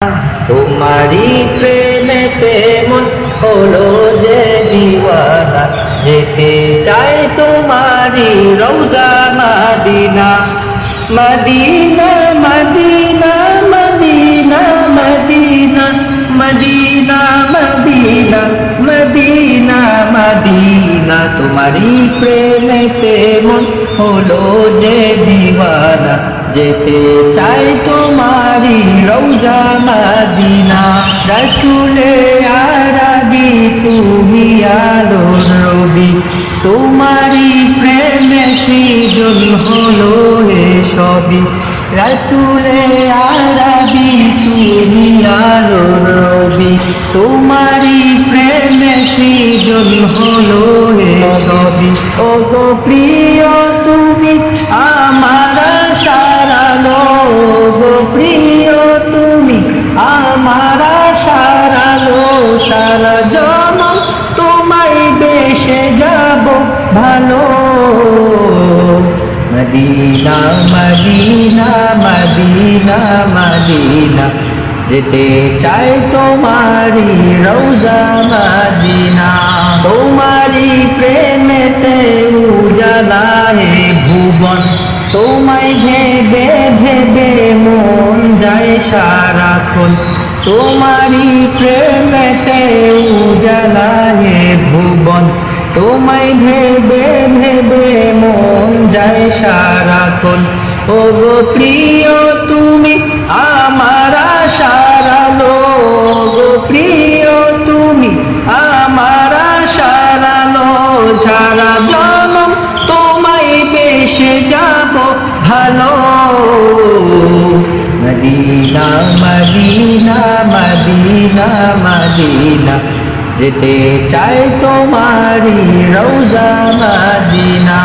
তোমারি প্রেমেতে মন হলো যে দিওয়ানা যেতে চাই তোমারি রৌজা Medina. Medina Medina Medina Medina Medina Medina Medina Medina. তোমারি প্রেমেতে মন হলো যে দিওয়ানা যেতে চাই তোমারি রৌজা মদিনা, রসুলে আরবি তুমি আলোর রবি। তোমারি প্রেমে সৃজন হলো এ সবই। রসুলে আরবি তুমি আলোর রবি। তোমারি প্রেমে সৃজন হলো এ সবই। ও গো প্রিয় আমার সারালো সারা জম তোমায় বেশে যাব ভালো। মদিনা মদিনা মদিনা মদিনা, যেতে চাই তোমারি রৌজা মদিনা। তোমারি প্রেমেতে উজালা হে ভুবন, তোমায় ভেবে ভেবে মন যায় সারাক্ষণ। তোমারি প্রেমেতে উজালা হে ভুবন। তোমায় ভেবে ভেবে মন যায় সারাক্ষণ ও গো প্রিয়, তুমি আমার সারালো গো প্রিয়, তুমি আমার সারালো সারা জনম তোমায় বেশে যাব ভালো। Medina Medina. মাদিনা মাদিনা যেতে চাই তোমারি রৌজা মাদিনা।